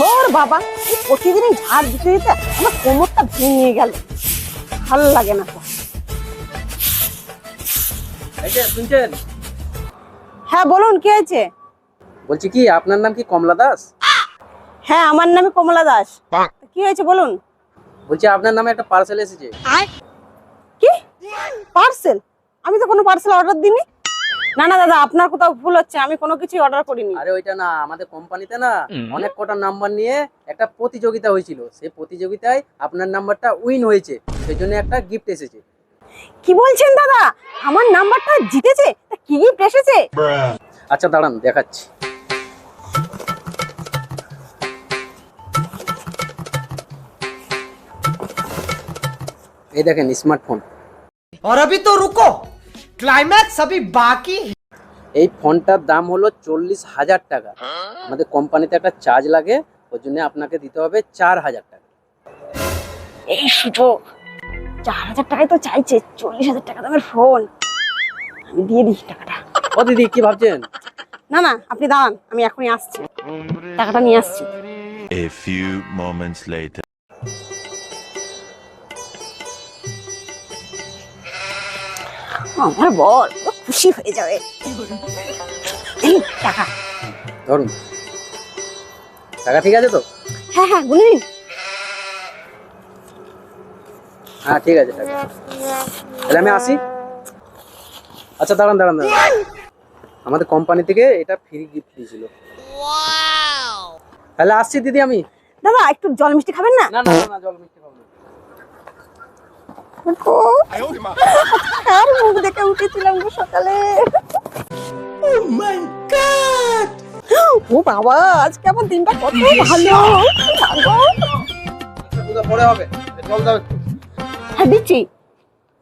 ধর বাবা এই প্রতিদিনই ঝাড় দিতে দিতে আমার কোমরটা ভেঙে গেল। ভালো লাগে না শুনছেন? হ্যাঁ বলুন কি হয়েছে? বলছি কি আপনার নাম কি কমলা দাস? হ্যাঁ আমার নামে কমলা দাস। কি হয়েছে বলুন? বলছি আপনার নামে একটা পার্সেল এসেছে। কি? পার্সেল আমি তো কোনো পার্সেল অর্ডার দিইনি। না না দাদা আপনার কোথাও ভুল হচ্ছে আমি কোনো কিছুই অর্ডার করিনি আরে ওইটা না আমাদের কোম্পানিতে না অনেক কটা নাম্বার নিয়ে একটা প্রতিযোগিতা হয়েছিল সেই প্রতিযোগিতায় আপনার নাম্বারটা উইন হয়েছে সেই জন্য একটা গিফট এসেছে কি বলছেন দাদা আমার নাম্বারটা জিতেছে তা কি গিফট এসেছে আচ্ছা দাঁড়ান দেখাচ্ছি এই দেখেন স্মার্টফোন और अभी तो रुको ক্লাইম্যাক্স সবই বাকি এই ফোনটার দাম হলো চল্লিশ হাজার টাকা। আমাদের কোম্পানিতে একটা চার্জ লাগে ওর জন্য আপনাকে দিতে হবে চার হাজার টাকা। এই সুযোগ চার হাজার টাকায় তো চাইছে চল্লিশ হাজার টাকা দামের ফোন আমি দিয়ে দিই টাকাটা। ও দিদি কি ভাবছেন? না না আপনি দাঁড়ান আমি এখনই আসছি। টাকাটা নিয়ে আসছি। A few moments later. আমার বল খুশি হয়ে যাবে। টাকা। ধরুন। টাকা ঠিক আছে তো? হ্যাঁ হ্যাঁ বলে দিন হ্যাঁ ঠিক আছে টাকা। তাহলে আমি আসি। আচ্ছা দাঁড়ান দাঁড়ান দাঁড়ান। আমাদের কোম্পানি থেকে এটা ফ্রি গিফট দিয়েছিল। তাহলে আসছি দিদি আমি। দাদা একটু জল মিষ্টি খাবেন না? না না না, না জল মিষ্টি খাব না। আর মুখ দেখে উঠেছিলাম গো সকালে। ও বাবা আজকে আমার দিনটা কত ভালো। ভালো। পরে হবে? জল দাও হ্যাঁ দিচ্ছি।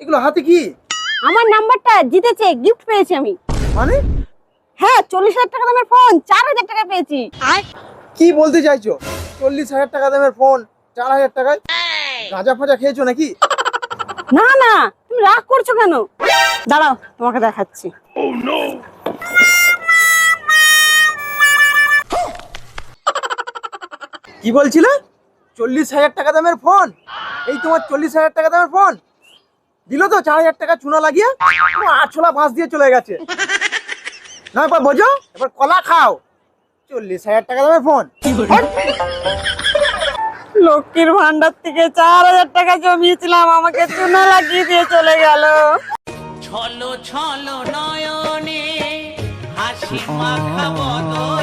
এগুলো হাতে কি? আমার নাম্বারটা জিতেছে গিফট পেয়েছি আমি। মানে? হ্যাঁ চল্লিশ হাজার টাকা দামের ফোন চার হাজার টাকা পেয়েছি। কি বলতে চাইছো? চল্লিশ হাজার টাকা দামের ফোন চার হাজার টাকায়? গাঁজা ফাজা খেয়েছো নাকি? না না তুমি রাগ করছ কেন? দাঁড়াও, তোমাকে দেখাচ্ছি। কি বলছিলে? চল্লিশ হাজার টাকা দামের ফোন এই তোমার চল্লিশ হাজার টাকা দামের ফোন দিল তো চার হাজার টাকা চুনা লাগিয়ে? পুরো আটছোলা বাঁশ দিয়ে চলে গেছে। না এবার বোঝো, এবার কলা খাও। চল্লিশ হাজার টাকা দামের ফোন লক্ষ্মীর ভান্ডার থেকে চার হাজার টাকা জমিয়েছিলাম, আমাকে চুনা লাগিয়ে দিয়ে চলে গেল। ছলো ছলো নয়নে হাসি মাখা বদনে।